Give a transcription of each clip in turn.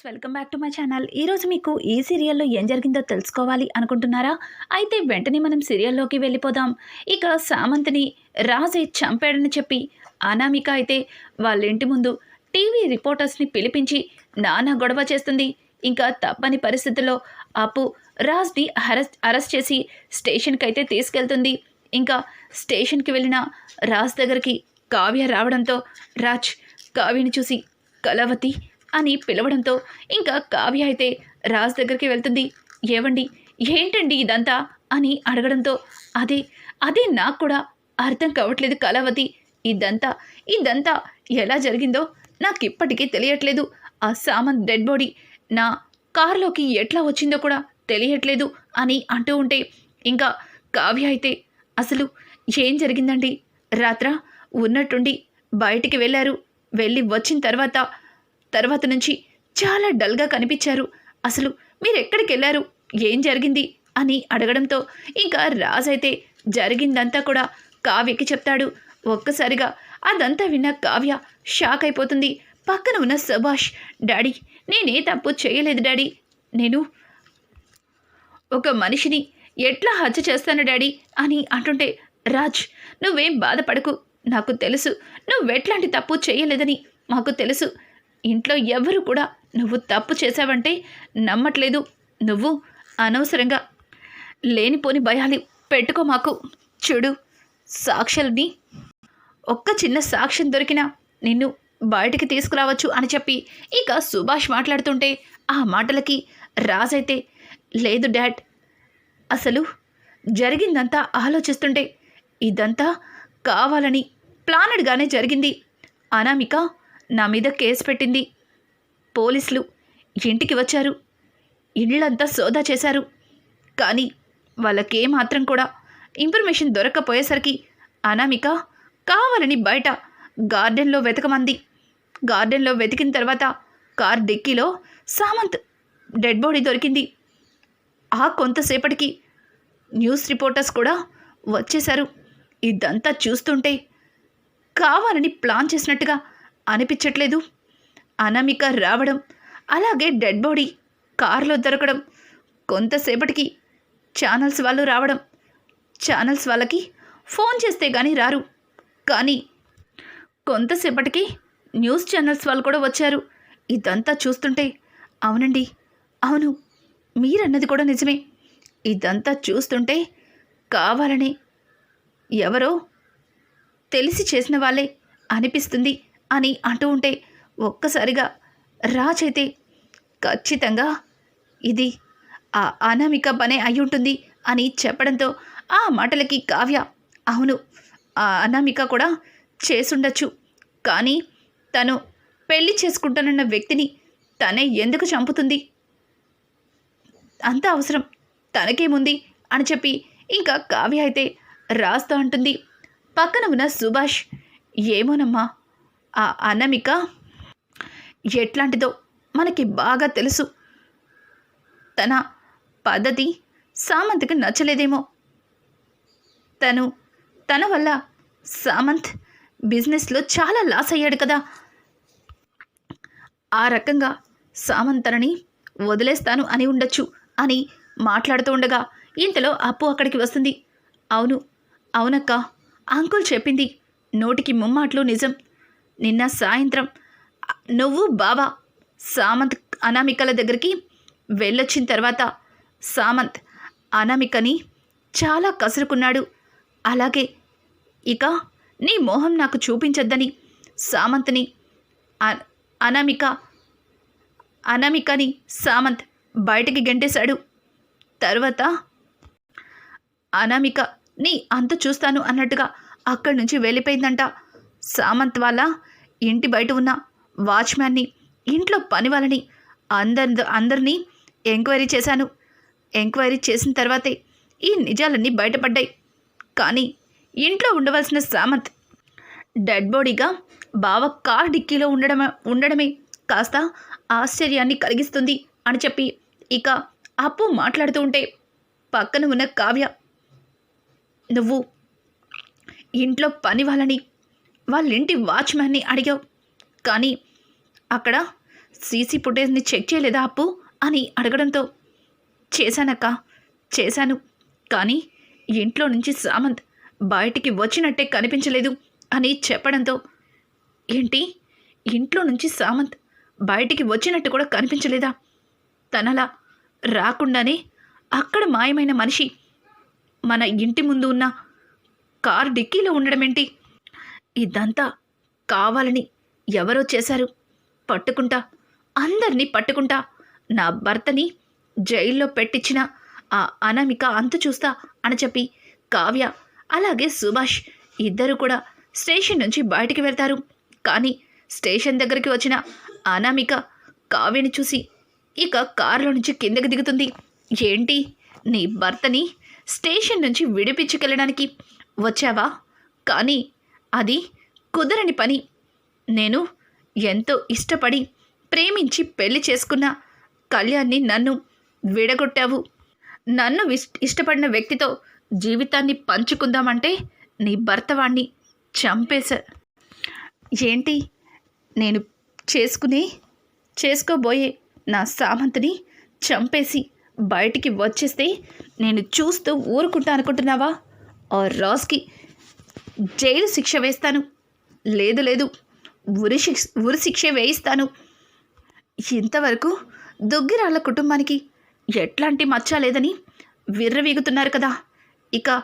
Friends welcome back to my channel. ఈరోజు మీకు ఈ సీరియల్లో ఏం జరిగిందో తెలుసుకోవాలి అనుకుంటున్నారా? అయితే వెంటనే మనం సీరియల్లోకి వెళ్ళిపోదాం. ఇక సామంత్ని రాజే చంపాడని చెప్పి అనామిక అయితే వాళ్ళ ఇంటి ముందు టీవీ రిపోర్టర్స్ని పిలిపించి నానా గొడవ చేస్తుంది. ఇంకా తప్పని పరిస్థితుల్లో అప్పు రాజ్ని అరెస్ట్ అరెస్ట్ చేసి స్టేషన్కి అయితే తీసుకెళ్తుంది. ఇంకా స్టేషన్కి వెళ్ళిన రాజ్ దగ్గరికి కావ్య రావడంతో రాజ్ కావ్యని చూసి కలవతి అని పిలవడంతో ఇంకా కావ్య అయితే రాజ్ దగ్గరికి వెళ్తుంది. ఏవండి? ఏంటండి ఇదంతా? అని అడగడంతో అదే అదే నాకు కూడా అర్థం కావట్లేదు కళావతి. ఇదంతా ఇదంతా ఎలా జరిగిందో నాకు ఇప్పటికీ తెలియట్లేదు. ఆ సామంత్ డెడ్ బాడీ నా కారులోకి ఎట్లా వచ్చిందో కూడా తెలియట్లేదు అని అంటూ ఉంటే ఇంకా కావ్య అయితే అసలు ఏం జరిగిందండి? రాత్ర ఉన్నట్టుండి బయటికి వెళ్ళారు. వెళ్ళి వచ్చిన తర్వాత తర్వాత నుంచి చాలా డల్గా కనిపించారు. అసలు మీరెక్కడికి వెళ్ళారు ఏం జరిగింది? అని అడగడంతో ఇంకా రాజైతే జరిగిందంతా కూడా కావ్యకి చెప్తాడు. ఒక్కసారిగా అదంతా విన్న కావ్య షాక్ అయిపోతుంది. పక్కన ఉన్న సుభాష్ డాడీ నేనే తప్పు చేయలేదు డాడీ. నేను ఒక మనిషిని ఎట్లా హత్య చేస్తాను డాడీ? అని అంటుంటే రాజ్ నువ్వేం బాధపడకు. నాకు తెలుసు నువ్వెట్లాంటి తప్పు చేయలేదని. మాకు తెలుసు ఇంట్లో ఎవరు కూడా నువ్వు తప్పు చేశావంటే నమ్మట్లేదు. నువ్వు అనవసరంగా లేనిపోని భయాలు పెట్టుకో మాకు. చూడు సాక్షుల్ని. ఒక్క చిన్న సాక్ష్యం దొరికినా నిన్ను బయటికి తీసుకురావచ్చు అని చెప్పి ఇక సుభాష్ మాట్లాడుతుంటే ఆ మాటలకి రాజైతే లేదు డాడ్ అసలు జరిగిందంతా ఆలోచిస్తుంటే ఇదంతా కావాలని ప్లానెడ్గానే జరిగింది. అనామిక నా మీద కేసు పెట్టింది. పోలీసులు ఇంటికి వచ్చారు. ఇళ్ళంతా సోదా చేశారు. కానీ వాళ్ళకే మాత్రం కూడా ఇన్ఫర్మేషన్ దొరకపోయేసరికి అనామిక కావాలని బయట గార్డెన్లో వెతకమంది. గార్డెన్లో వెతికిన తర్వాత కార్ డిక్కీలో సామంత్ డెడ్ బాడీ దొరికింది. ఆ కొంతసేపటికి న్యూస్ రిపోర్టర్స్ కూడా వచ్చేశారు. ఇదంతా చూస్తుంటే కావాలని ప్లాన్ చేసినట్టుగా అనిపించట్లేదు. అనామిక రావడం అలాగే డెడ్ బాడీ కారులో దొరకడం కొంతసేపటికి ఛానల్స్ వాళ్ళు రావడం. ఛానల్స్ వాళ్ళకి ఫోన్ చేస్తే కానీ రారు. కానీ కొంతసేపటికి న్యూస్ ఛానల్స్ వాళ్ళు కూడా వచ్చారు. ఇదంతా చూస్తుంటే అవునండి అవును మీరన్నది కూడా నిజమే. ఇదంతా చూస్తుంటే కావాలని ఎవరో తెలిసి చేసిన వాళ్ళే అనిపిస్తుంది. అని అంటూ ఉంటే ఒక్కసారిగా రాజైతే ఖచ్చితంగా ఇది ఆ అనామిక పనే అయి ఉంటుంది అని చెప్పడంతో ఆ మాటలకి కావ్య అవును ఆ అనామిక కూడా చేసుండొచ్చు. కానీ తను పెళ్ళి చేసుకుంటానన్న వ్యక్తిని తనే ఎందుకు చంపుతుంది? అంత అవసరం తనకేముంది? అని చెప్పి ఇంకా కావ్య అయితే రాస్తా అంటుంది. పక్కన ఉన్న సుభాష్ ఏమోనమ్మా ఆ అనమిక ఎట్లాంటిదో మనకి బాగా తెలుసు. తన పద్ధతి సామంత్కి నచ్చలేదేమో. తను తన వల్ల సామంత్ బిజినెస్లో చాలా లాస్ అయ్యాడు కదా. ఆ రకంగా సామంత్ తనని వదిలేస్తాను అని ఉండొచ్చు అని మాట్లాడుతూ ఉండగా ఇంతలో అప్పు అక్కడికి వస్తుంది. అవును అవునక్క అంకుల్ చెప్పింది నోటికి ముమ్మాట్లు నిజం. నిన్న సాయంత్రం నువ్వు బాబా సామంత్ అనామికల దగ్గరికి వెళ్ళొచ్చిన తర్వాత సామంత్ అనామికని చాలా కసురుకున్నాడు. అలాగే ఇక నీ మోహం నాకు చూపించొద్దని సామంత్ని అనామిక అనామికని సామంత్ బయటికి గెంటేశాడు. తర్వాత అనామిక నీ అంత చూస్తాను అన్నట్టుగా అక్కడి నుంచి వెళ్ళిపోయిందంట. సామంత్ వాళ్ళ ఇంటి బయట ఉన్న వాచ్మ్యాన్ని ఇంట్లో పని వాళ్ళని అందరి అందరినీ ఎంక్వైరీ చేశాను. ఎంక్వైరీ చేసిన తర్వాతే ఈ నిజాలన్నీ బయటపడ్డాయి. కానీ ఇంట్లో ఉండవలసిన సామంత్ డెడ్ బాడీగా బావ కార్ డిక్కీలో ఉండడమే ఉండడమే కాస్త ఆశ్చర్యాన్ని కలిగిస్తుంది అని చెప్పి ఇక అప్పు మాట్లాడుతూ ఉంటే పక్కన ఉన్న కావ్య నువ్వు ఇంట్లో పని వాళ్ళని వాళ్ళ ఇంటి వాచ్మ్యాన్ని అడిగావు. కానీ అక్కడ సీసీ ఫుటేజ్ని చెక్ చేయలేదా అప్పు? అని అడగడంతో చేశానక్క చేశాను. కానీ ఇంట్లో నుంచి సామంత్ బయటికి వచ్చినట్టే కనిపించలేదు అని చెప్పడంతో ఏంటి? ఇంట్లో నుంచి సామంత్ బయటికి వచ్చినట్టు కూడా కనిపించలేదా? తనలా రాకుండానే అక్కడ మాయమైన మనిషి మన ఇంటి ముందు ఉన్న కార్ డిక్కీలో ఉండడం ఏంటి ఇదంతా కావాలని ఎవరో చేశారు. పట్టుకుంటా అందరినీ పట్టుకుంటా నా భర్తని జైల్లో పెట్టించిన ఆ అనామిక అంతు చూస్తా అని చెప్పి కావ్య అలాగే సుభాష్ ఇద్దరు కూడా స్టేషన్ నుంచి బయటికి వెళ్తారు. కానీ స్టేషన్ దగ్గరికి వచ్చిన అనామిక కావ్యని చూసి ఇక కారులో నుంచి కిందకి దిగుతుంది. ఏంటి? నీ భర్తని స్టేషన్ నుంచి విడిపించుకెళ్ళడానికి వచ్చావా? కానీ అది కుదరని పని. నేను ఎంతో ఇష్టపడి ప్రేమించి పెళ్ళి చేసుకున్న కళ్యాణ్ని నన్ను విడగొట్టావు. నన్ను ఇష్- ఇష్టపడిన వ్యక్తితో జీవితాన్ని పంచుకుందామంటే నీ భర్తవాణ్ణి చంపేశా ఏంటి? నేను చేసుకుని చేసుకోబోయే నా సామంతిని చంపేసి బయటికి వచ్చేస్తే నేను చూస్తూ ఊరుకుంటా అనుకుంటున్నావా? ఆ రాజ్కి జైలు శిక్ష వేస్తాను. లేదు లేదు. ఉరి శిక్ష ఉరి శిక్ష వేయిస్తాను. ఇంతవరకు దుగ్గిరాళ్ళ కుటుంబానికి ఎట్లాంటి మచ్చ లేదని విర్రవీగుతున్నారు కదా. ఇక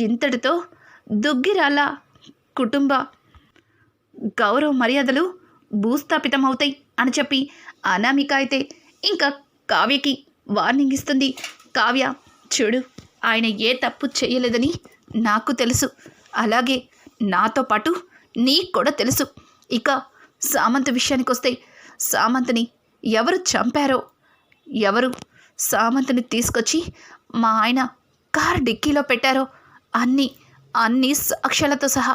ఇంతటితో దుగ్గిరాళ్ళ కుటుంబ గౌరవ మర్యాదలు భూస్థాపితమవుతాయి అని చెప్పి అనామిక అయితే ఇంకా కావ్యకి వార్నింగ్ ఇస్తుంది. కావ్య చూడు ఆయన ఏ తప్పు చేయలేదని నాకు తెలుసు. అలాగే నాతో పాటు నీకు కూడా తెలుసు. ఇక సామంత్ విషయానికి వస్తే సామంత్ని ఎవరు చంపారో? ఎవరు సామంత్ని తీసుకొచ్చి మా ఆయన కార్ డిక్కీలో పెట్టారో? అన్నీ అన్ని సాక్ష్యాలతో సహా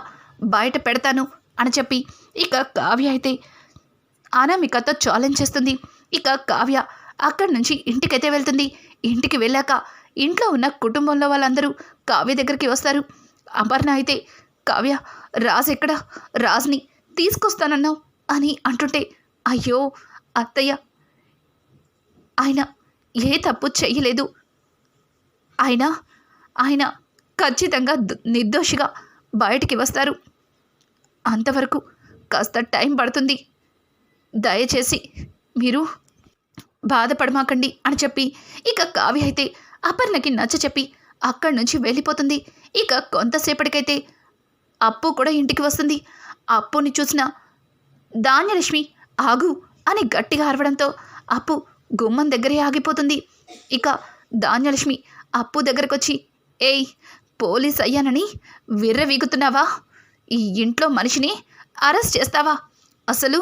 బయట పెడతాను అని చెప్పి ఇక కావ్య అయితే అనామికతో ఛాలెంజ్ చేస్తుంది. ఇక కావ్య అక్కడి నుంచి ఇంటికైతే వెళ్తుంది. ఇంటికి వెళ్ళాక ఇంట్లో ఉన్న కుటుంబంలో వాళ్ళందరూ కావ్య దగ్గరికి వస్తారు. అపర్ణ అయితే కావ్య రాజ్ ఎక్కడ? రాజ్ని తీసుకొస్తానన్నావు? అని అంటుంటే అయ్యో అత్తయ్య ఆయన ఏ తప్పు చేయలేదు ఆయన ఆయన ఖచ్చితంగా నిర్దోషిగా బయటికి వస్తారు. అంతవరకు కాస్త టైం పడుతుంది. దయచేసి మీరు బాధపడమాకండి అని చెప్పి ఇక కావ్య అయితే అపర్ణకి నచ్చ చెప్పి అక్కడి నుంచి వెళ్ళిపోతుంది. ఇక కొంతసేపటికైతే అప్పు కూడా ఇంటికి వస్తుంది. అప్పుని చూసిన ధాన్యలక్ష్మి ఆగు అని గట్టిగా అరవడంతో అప్పు గుమ్మం దగ్గరే ఆగిపోతుంది. ఇక ధాన్యలక్ష్మి అప్పు దగ్గరకొచ్చి ఏయ్ పోలీస్ అయ్యానని విర్రవీగుతున్నావా ఈ ఇంట్లో మనిషిని అరెస్ట్ చేస్తావా? అసలు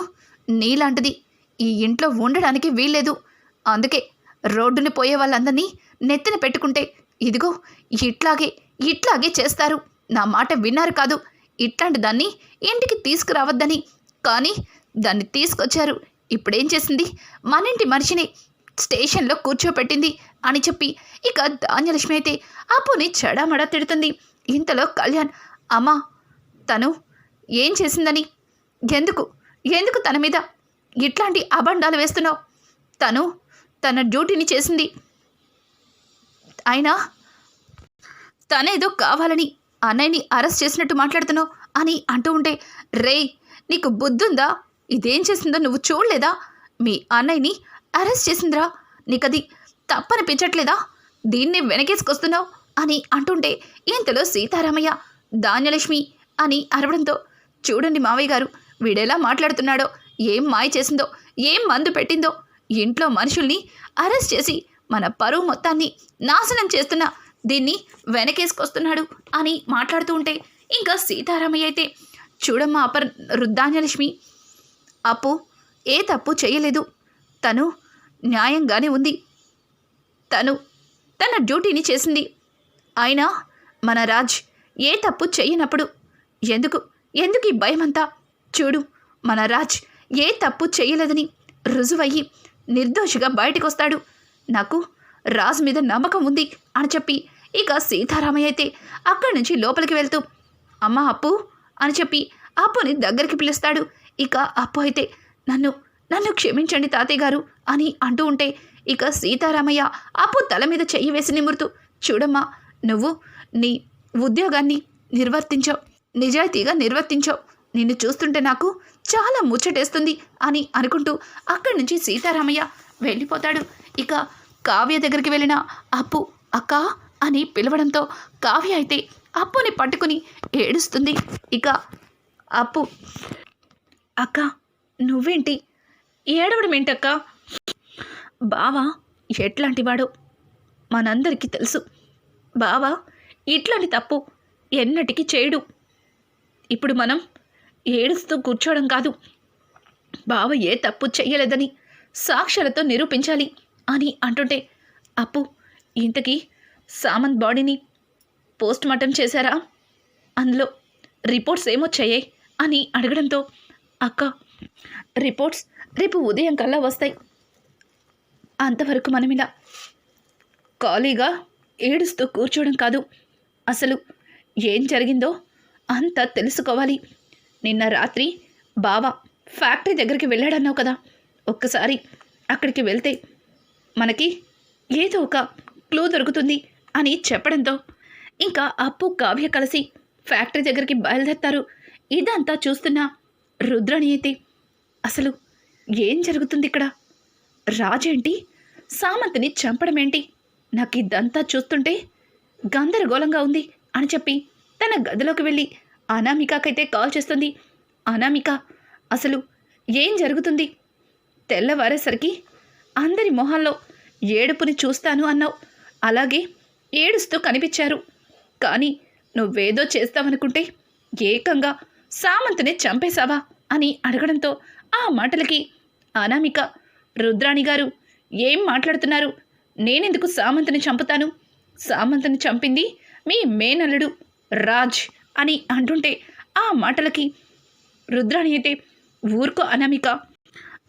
నీలాంటిది ఈ ఇంట్లో ఉండడానికి వీల్లేదు. అందుకే రోడ్డుని పోయే వాళ్ళందరినీ నెత్తిన పెట్టుకుంటే ఇదిగో ఇట్లాగే ఇట్లాగే చేస్తారు. నా మాట విన్నారు కాదు. ఇట్లాంటి దాన్ని ఇంటికి తీసుకురావద్దని. కానీ దాన్ని తీసుకొచ్చారు. ఇప్పుడేం చేసింది? మన ఇంటి మనిషిని స్టేషన్లో కూర్చోపెట్టింది అని చెప్పి ఇక ధాన్యలక్ష్మి అయితే అప్పుని చెడామడా తిడుతుంది. ఇంతలో కళ్యాణ్ అమ్మా తను ఏం చేసిందని? ఎందుకు? ఎందుకు తన మీద ఇట్లాంటి అబండాలు వేస్తున్నావు? తను తన డ్యూటీని చేసింది. అయినా తనేదో కావాలని అన్నయ్యని అరెస్ట్ చేసినట్టు మాట్లాడుతున్నావు అని అంటూ ఉంటే రే నీకు బుద్ధుందా? ఇదేం చేసిందో నువ్వు చూడలేదా? మీ అన్నయ్యని అరెస్ట్ చేసిందిరా. నీకది తప్పనిపించట్లేదా? దీన్ని వెనకేసుకొస్తున్నావు అని అంటుంటే ఇంతలో సీతారామయ్య ధాన్యలక్ష్మి అని అరవడంతో చూడండి మావయ్య గారు వీడెలా మాట్లాడుతున్నాడో ఏం మాయ చేసిందో ఏం మందు పెట్టిందో ఇంట్లో మనుషుల్ని అరెస్ట్ చేసి మన పరువు మొత్తాన్ని నాశనం చేస్తున్న దీన్ని వెనకేసుకొస్తున్నాడు అని మాట్లాడుతూ ఉంటే ఇంకా సీతారామయ్య అయితే చూడమ్మా అపర్ రుద్ధాన్యలక్ష్మి అప్పు ఏ తప్పు చేయలేదు. తను న్యాయంగానే ఉంది. తను తన డ్యూటీని చేసింది. అయినా మన రాజ్ ఏ తప్పు చేయనప్పుడు ఎందుకు ఎందుకు ఈ భయమంతా? చూడు మన రాజ్ ఏ తప్పు చేయలేదని రుజువయ్యి నిర్దోషిగా బయటకొస్తాడు. నాకు రాజు మీద నమ్మకం ఉంది అని చెప్పి ఇక సీతారామయ్య అయితే అక్కడి నుంచి లోపలికి వెళ్తూ అమ్మ అప్పు అని చెప్పి అప్పుని దగ్గరికి పిలుస్తాడు. ఇక అప్పు అయితే నన్ను నన్ను క్షమించండి తాతయ్య గారు అని అంటూ ఉంటే ఇక సీతారామయ్య అప్పు తల మీద చెయ్యి వేసి నిమురుతూ చూడమ్మా నువ్వు నీ ఉద్యోగాన్ని నిర్వర్తించావు నిజాయితీగా నిర్వర్తించావు. నిన్ను చూస్తుంటే నాకు చాలా ముచ్చటేస్తుంది అని అనుకుంటూ అక్కడి నుంచి సీతారామయ్య వెళ్ళిపోతాడు. ఇక కావ్య దగ్గరికి వెళ్ళిన అప్పు అక్క అని పిలవడంతో కావ్య అయితే అప్పుని పట్టుకుని ఏడుస్తుంది. ఇక అప్పు అక్క నువ్వేంటి? ఏడవడం ఏంటక్క? బావా ఎట్లాంటివాడో మనందరికీ తెలుసు. బావా ఇట్లాంటి తప్పు ఎన్నటికీ చేయడు. ఇప్పుడు మనం ఏడుస్తూ కూర్చోవడం కాదు. బావ ఏ తప్పు చెయ్యలేదని సాక్ష్యాలతో నిరూపించాలి. అని అంటుంటే అప్పు ఇంతకీ సామంత్ బాడీని పోస్ట్ మార్టం చేశారా? అందులో రిపోర్ట్స్ ఏమొచ్చాయే? అని అడగడంతో అక్క రిపోర్ట్స్ రేపు ఉదయం కల్లా వస్తాయి. అంతవరకు మనం ఇలా ఖాళీగా ఏడుస్తూ కూర్చోవడం కాదు. అసలు ఏం జరిగిందో అంతా తెలుసుకోవాలి. నిన్న రాత్రి బావ ఫ్యాక్టరీ దగ్గరికి వెళ్ళాడన్నావు కదా. ఒక్కసారి అక్కడికి వెళ్తే మనకి ఏదో ఒక క్లూ దొరుకుతుంది అని చెప్పడంతో ఇంకా అప్పు కావ్య కలిసి ఫ్యాక్టరీ దగ్గరికి బయలుదేరతారు. ఇదంతా చూస్తున్న రుద్రని అయితే అసలు ఏం జరుగుతుంది ఇక్కడ? రాజేంటి సామంతిని చంపడం ఏంటి? నాకు ఇదంతా చూస్తుంటే గందరగోళంగా ఉంది అని చెప్పి తన గదిలోకి వెళ్ళి అనామికకైతే కాల్ చేస్తుంది. అనామిక అసలు ఏం జరుగుతుంది? తెల్లవారేసరికి అందరి మొహాల్లో ఏడుపుని చూస్తాను అన్నావు. అలాగే ఏడుస్తూ కనిపించారు. కానీ నువ్వేదో చేస్తావనుకుంటే ఏకంగా సామంతుని చంపేశావా అని అడగడంతో ఆ మాటలకి అనామిక రుద్రాణి గారు ఏం మాట్లాడుతున్నారు? నేనెందుకు సామంతుని చంపుతాను? సామంతుని చంపింది మీ మేనల్లుడు రాజ్ అని అంటుంటే ఆ మాటలకి రుద్రాణి అయితే ఊరుకో అనామిక.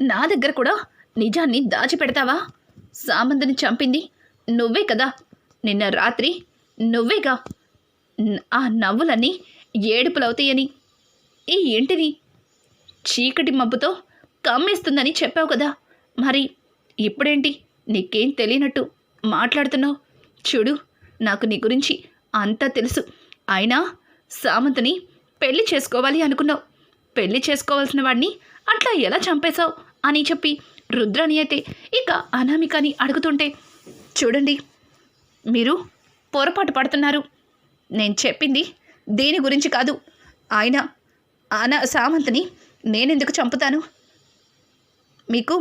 నా దగ్గర కూడా నిజాన్ని దాచిపెడతావా? సామంతిని చంపింది నువ్వే కదా. నిన్న రాత్రి నువ్వేగా ఆ నవ్వులన్నీ ఏడుపులవుతాయని. ఈ ఇంటిని చీకటి మబ్బుతో కమ్మేస్తుందని చెప్పావు కదా. మరి ఇప్పుడేంటి? నీకేం తెలియనట్టు మాట్లాడుతున్నావు? చూడు నాకు నీ గురించి అంతా తెలుసు. అయినా సామంతుని పెళ్ళి చేసుకోవాలి అనుకున్నావు. పెళ్ళి చేసుకోవాల్సిన వాడిని అట్లా ఎలా చంపేశావు అని చెప్పి రుద్రాని అయితే ఇక అనామికని అడుగుతుంటే చూడండి మీరు పొరపాటు పడుతున్నారు. నేను చెప్పింది దేని గురించి కాదు. ఆయన అనా సామంత్ని నేనెందుకు చంపుతాను? మీకు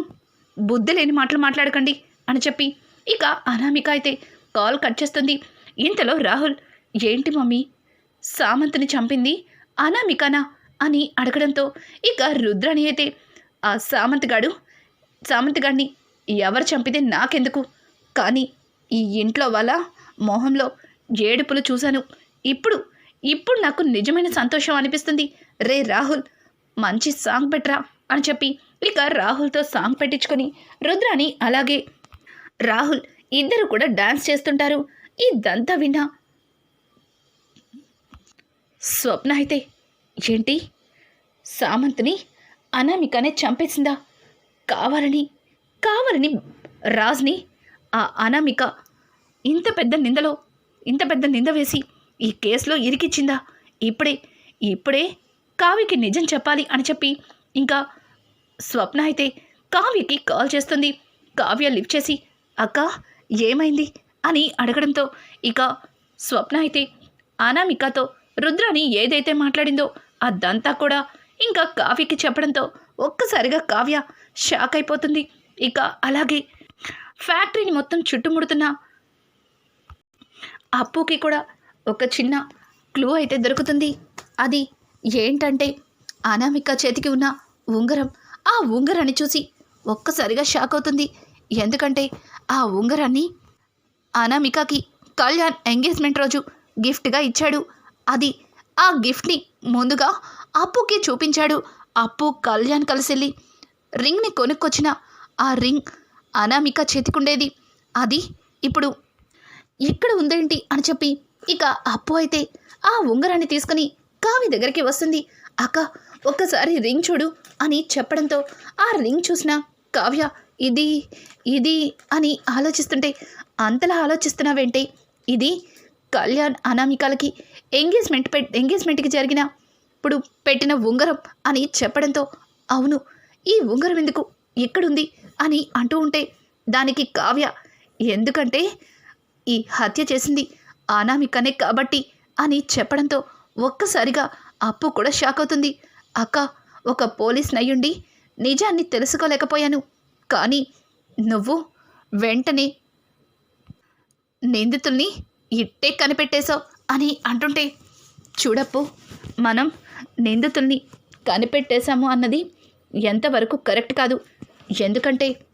బుద్ధి లేని మాటలు మాట్లాడకండి అని చెప్పి ఇక అనామిక అయితే కాల్ కట్ చేస్తుంది. ఇంతలో రాహుల్ ఏంటి మమ్మీ సామంత్ని చంపింది అనామికనా? అని అడగడంతో ఇక రుద్రాణి అయితే ఆ సామంత్ గాడు సామంత్ గాడిని ఎవరు చంపితే నాకెందుకు? కానీ ఈ ఇంట్లో వాళ్ళ మొహంలో ఏడుపులు చూశాను. ఇప్పుడు ఇప్పుడు నాకు నిజమైన సంతోషం అనిపిస్తుంది. రే రాహుల్ మంచి సాంగ్ పెట్టరా అని చెప్పి ఇక రాహుల్తో సాంగ్ పెట్టించుకొని రుద్రాని అలాగే రాహుల్ ఇద్దరు కూడా డాన్స్ చేస్తుంటారు. ఇదంతా విన్నా స్వప్న అయితే ఏంటి? సామంత్ని అనామికనే చంపేసిందా? కావాలని కావాలని రాజ్ని ఆ అనామిక ఇంత పెద్ద నిందలో ఇంత పెద్ద నింద వేసి ఈ కేసులో ఇరికిచ్చిందా? ఇప్పుడే ఇప్పుడే కావ్యకి నిజం చెప్పాలి అని చెప్పి ఇంకా స్వప్న అయితే కావ్యకి కాల్ చేస్తుంది. కావ్య లిఫ్ట్ చేసి అక్క ఏమైంది? అని అడగడంతో ఇక స్వప్న అయితే అనామికతో రుద్రాని ఏదైతే మాట్లాడిందో అదంతా కూడా ఇంకా కావ్యకి చెప్పడంతో ఒక్కసారిగా కావ్య షాక్ అయిపోతుంది. ఇక అలాగే ఫ్యాక్టరీని మొత్తం చుట్టుముడుతున్న అప్పుకి కూడా ఒక చిన్న క్లూ అయితే దొరుకుతుంది. అది ఏంటంటే అనామిక చేతికి ఉన్న ఉంగరం. ఆ ఉంగరాన్ని చూసి ఒక్కసారిగా షాక్ అవుతుంది. ఎందుకంటే ఆ ఉంగరాన్ని అనామికకి కళ్యాణ్ ఎంగేజ్మెంట్ రోజు గిఫ్ట్గా ఇచ్చాడు. అది ఆ గిఫ్ట్ని ముందుగా అప్పుకి చూపించాడు. అప్పు కళ్యాణ్ కలిసి వెళ్ళి రింగ్ని కొనుక్కొచ్చిన ఆ రింగ్ అనామిక చేతికుండేది. అది ఇప్పుడు ఇక్కడ ఉందేంటి అని చెప్పి ఇక అప్పు అయితే ఆ ఉంగరాన్ని తీసుకుని కావి దగ్గరికి వస్తుంది. అక్క ఒక్కసారి రింగ్ చూడు అని చెప్పడంతో ఆ రింగ్ చూసిన కావ్య ఇది ఇది అని ఆలోచిస్తుంటే అంతలా ఆలోచిస్తున్నావేంటి? ఇది కళ్యాణ్ అనామికాలకి ఎంగేజ్మెంట్ పెట్ ఎంగేజ్మెంట్కి జరిగిన ఇప్పుడు పెట్టిన ఉంగరం అని చెప్పడంతో అవును ఈ ఉంగరం ఎందుకు ఎక్కడుంది అని అంటూ ఉంటే దానికి కావ్య ఎందుకంటే ఈ హత్య చేసింది అనామికనే కాబట్టి అని చెప్పడంతో ఒక్కసారిగా అప్పు కూడా షాక్ అవుతుంది. అక్క ఒక పోలీస్ నయ్యుండి నిజాన్ని తెలుసుకోలేకపోయాను. కానీ నువ్వు వెంటనే నిందితుల్ని ఇట్టే కనిపెట్టేశావు అని అంటుంటే చూడప్పు మనం నిందితుల్ని కనిపెట్టేశాము అన్నది ఎంతవరకు కరెక్ట్ కాదు. ఎందుకంటే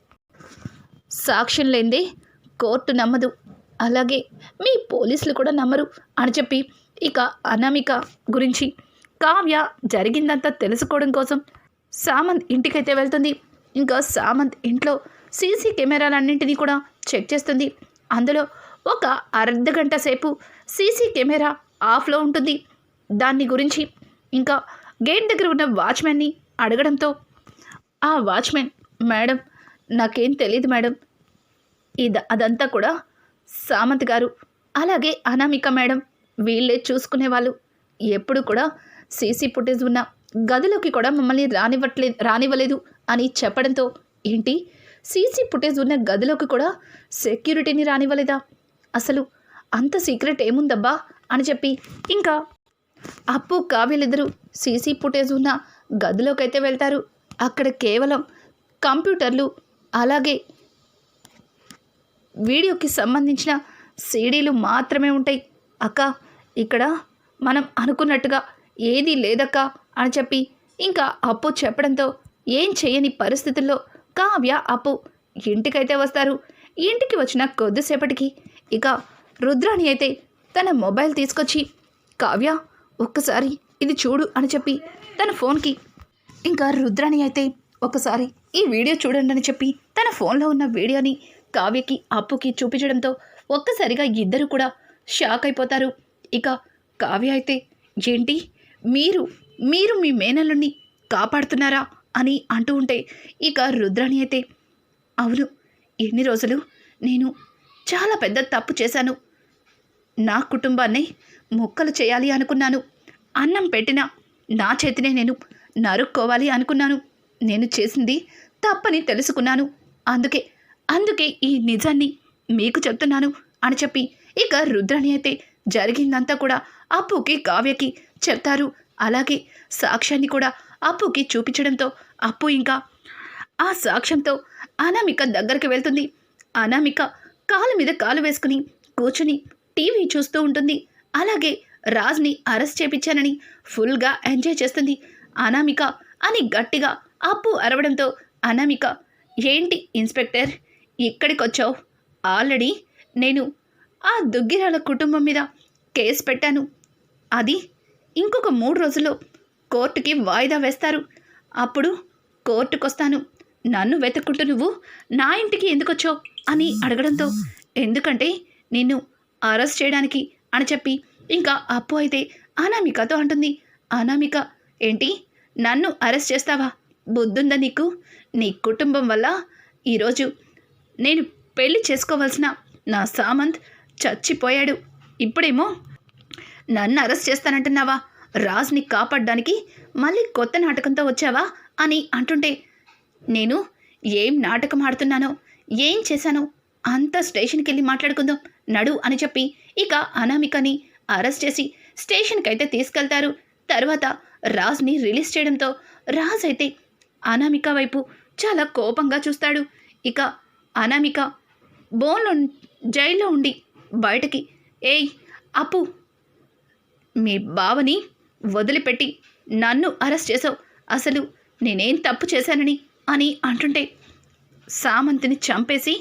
సాక్ష్యం లేనిదే కోర్టు నమ్మదు. అలాగే మీ పోలీసులు కూడా నమ్మరు అని చెప్పి ఇక అనామిక గురించి కావ్య జరిగిందంతా తెలుసుకోవడం కోసం సామంత్ ఇంటికైతే వెళ్తుంది. ఇంకా సామంత్ ఇంట్లో సీసీ కెమెరాలన్నింటినీ కూడా చెక్ చేస్తుంది. అందులో ఒక అర్ధ గంట సేపు సీసీ కెమెరా ఆఫ్లో ఉంటుంది. దాన్ని గురించి ఇంకా గేట్ దగ్గర ఉన్న వాచ్మెన్ని అడగడంతో ఆ వాచ్మెన్ మేడం నాకేం తెలియదు మేడం. ఇది అదంతా కూడా సామంత్ గారు. అలాగే అనామిక మేడం వీళ్ళే చూసుకునేవాళ్ళు ఎప్పుడు కూడా సీసీ ఫుటేజ్ ఉన్న గదిలోకి కూడా మమ్మల్ని రానివ్వట్లే రానివ్వలేదు అని చెప్పడంతో ఏంటి? సీసీ ఫుటేజ్ ఉన్న గదిలోకి కూడా సెక్యూరిటీని రానివ్వలేదా? అసలు అంత సీక్రెట్ ఏముందబ్బా అని చెప్పి ఇంకా అప్పు కావ్యలిద్దరూ సీసీ ఫుటేజ్ ఉన్న గదిలోకైతే వెళ్తారు. అక్కడ కేవలం కంప్యూటర్లు అలాగే వీడియోకి సంబంధించిన సీడీలు మాత్రమే ఉంటాయి. అక్క ఇక్కడ మనం అనుకున్నట్టుగా ఏదీ లేదక్క అని చెప్పి ఇంకా అప్పు చెప్పడంతో ఏం చేయని పరిస్థితుల్లో కావ్య అప్పు ఇంటికైతే వస్తారు. ఇంటికి వచ్చిన కొద్దిసేపటికి ఇక రుద్రాణి అయితే తన మొబైల్ తీసుకొచ్చి కావ్య ఒక్కసారి ఇది చూడు అని చెప్పి తన ఫోన్కి. ఇంకా రుద్రాణి అయితే ఒకసారి ఈ వీడియో చూడండి అని చెప్పి తన ఫోన్లో ఉన్న వీడియోని కావ్యకి అప్పుకి చూపించడంతో ఒక్కసారిగా ఇద్దరు కూడా షాక్ అయిపోతారు. ఇక కావ్య అయితే ఏంటి? మీరు మీరు మీ మేనల్లుని కాపాడుతున్నారా? అని అంటూ ఉంటే ఇక రుద్రాణి అయితే అవును ఎన్ని రోజులు నేను చాలా పెద్ద తప్పు చేశాను. నా కుటుంబాన్ని మొక్కలు చేయాలి అనుకున్నాను. అన్నం పెట్టిన నా చేతినే నేను నరుక్కోవాలి అనుకున్నాను. నేను చేసింది తప్పని తెలుసుకున్నాను. అందుకే అందుకే ఈ నిజాన్ని మీకు చెప్తున్నాను అని చెప్పి ఇక రుద్రాణి అయితే జరిగిందంతా కూడా అప్పుకి కావ్యకి చెప్తారు. అలాగే సాక్ష్యాన్ని కూడా అప్పుకి చూపించడంతో అప్పు ఇంకా ఆ సాక్ష్యంతో అనామిక దగ్గరికి వెళ్తుంది. అనామిక కాలు మీద కాలు వేసుకుని కూర్చుని టీవీ చూస్తూ ఉంటుంది. అలాగే రాజ్ని అరెస్ట్ చేపించానని ఫుల్గా ఎంజాయ్ చేస్తుంది అనామిక అని గట్టిగా అప్పు అరవడంతో అనామిక ఏంటి ఇన్స్పెక్టర్ ఇక్కడికొచ్చావు? ఆల్రెడీ నేను ఆ దుగ్గిరాల కుటుంబం మీద కేసు పెట్టాను. అది ఇంకొక మూడు రోజుల్లో కోర్టుకి వాయిదా వేస్తారు. అప్పుడు కోర్టుకొస్తాను. నన్ను వెతుక్కుంటూ నువ్వు నా ఇంటికి ఎందుకొచ్చావు? అని అడగడంతో ఎందుకంటే నిన్ను అరెస్ట్ చేయడానికి అని చెప్పి ఇంకా అప్పు అయితే అనామికతో అంటుంది. అనామిక ఏంటి? నన్ను అరెస్ట్ చేస్తావా? బుద్ధుందా నీకు? నీ కుటుంబం వల్ల ఈరోజు నేను పెళ్ళి చేసుకోవాల్సిన నా సామంత్ చచ్చిపోయాడు. ఇప్పుడేమో నన్ను అరెస్ట్ చేస్తానంటున్నావా? రాజ్ని కాపాడడానికి మళ్ళీ కొత్త నాటకంతో వచ్చావా? అని అంటుంటే నేను ఏం నాటకం ఆడుతున్నానో ఏం చేశానో అంతా స్టేషన్కి వెళ్ళి మాట్లాడుకుందాం నడు అని చెప్పి ఇక అనామికని అరెస్ట్ చేసి స్టేషన్కి అయితే తీసుకెళ్తారు. తర్వాత రాజ్ని రిలీజ్ చేయడంతో రాజ్ అయితే అనామిక వైపు చాలా కోపంగా చూస్తాడు. ఇక అనామిక బోన్లో జైల్లో ఉండి బయటకి ఏయ్ అప్పు! మీ బావని వదిలిపెట్టి నన్ను అరెస్ట్ చేసావు అసలు నేనేం తప్పు చేశానని అని అంటుంటే సామంతిని చంపేసి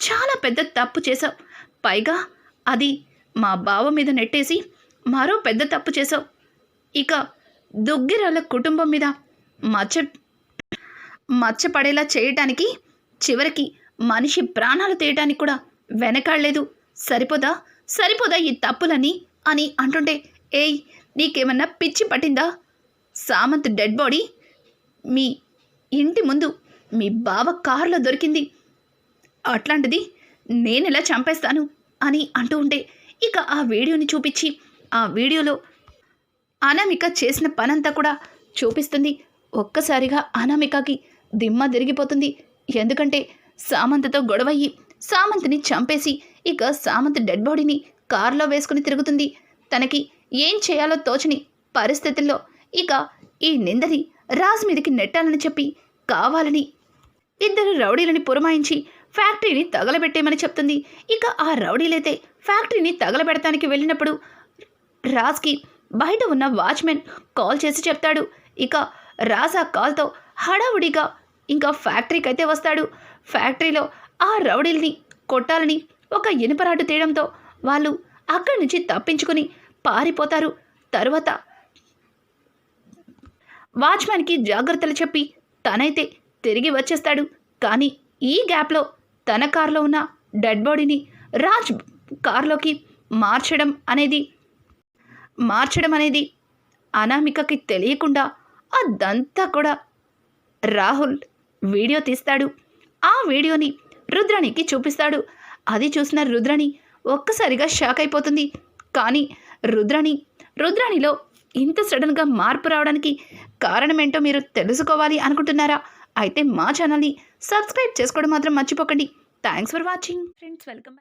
చాలా పెద్ద తప్పు చేశావు. పైగా అది మా బావ మీద నెట్టేసి మరో పెద్ద తప్పు చేశావు. ఇక దుగ్గిరాల కుటుంబం మీద మచ్చ మచ్చపడేలా చేయటానికి చివరికి మనిషి ప్రాణాలు తీయటానికి కూడా వెనకాడలేదు. సరిపోదా? సరిపోదా ఈ తప్పులని అని అంటుంటే ఏయ్ నీకేమన్నా పిచ్చి పట్టిందా? సామంత్ డెడ్ బాడీ మీ ఇంటి ముందు మీ బావ కారులో దొరికింది. అట్లాంటిది నేను ఎలా చంపేస్తాను? అని అంటూ ఉంటే ఇక ఆ వీడియోని చూపించి ఆ వీడియోలో అనామిక చేసిన పనంతా కూడా చూపిస్తుంది. ఒక్కసారిగా అనామికకి దిమ్మ తిరిగిపోతుంది. ఎందుకంటే సామంత్తో గొడవయ్యి సామంత్ని చంపేసి ఇక సామంత్ డెడ్ బాడీని కారులో వేసుకుని తిరుగుతుంది. తనకి ఏం చేయాలో తోచని పరిస్థితుల్లో ఇక ఈ నిందని రాజు మీదకి నెట్టాలని చెప్పి కావాలని ఇద్దరు రౌడీలని పురమాయించి ఫ్యాక్టరీని తగలబెట్టేమని చెప్తుంది. ఇక ఆ రౌడీలైతే ఫ్యాక్టరీని తగలబెడతానికి వెళ్ళినప్పుడు రాజ్కి బయట ఉన్న వాచ్మెన్ కాల్ చేసి చెప్తాడు. ఇక రాజ్ ఆ కాల్తో హడావుడిగా ఇంకా ఫ్యాక్టరీకి అయితే వస్తాడు. ఫ్యాక్టరీలో ఆ రౌడీల్ని కొట్టాలని ఒక ఇనుపరాటు తీయడంతో వాళ్ళు అక్కడి నుంచి తప్పించుకొని పారిపోతారు. తరువాత వాచ్మెన్కి జాగ్రత్తలు చెప్పి తనైతే తిరిగి వచ్చేస్తాడు. కానీ ఈ గ్యాప్లో తన కారులో ఉన్న డెడ్ బాడీని రాజ్ కారులోకి మార్చడం అనేది మార్చడం అనేది అనామికకి తెలియకుండా అదంతా కూడా రాహుల్ వీడియో తీస్తాడు. ఆ వీడియోని రుద్రాణికి చూపిస్తాడు. అది చూసిన రుద్రాణి ఒక్కసారిగా షాక్ అయిపోతుంది. కానీ రుద్రాణి రుద్రాణిలో ఇంత సడన్గా మార్పు రావడానికి కారణమేంటో మీరు తెలుసుకోవాలి అనుకుంటున్నారా? అయితే మా ఛానల్ని సబ్స్క్రైబ్ చేసుకోవడం మాత్రం మర్చిపోకండి. Thanks for watching friends welcome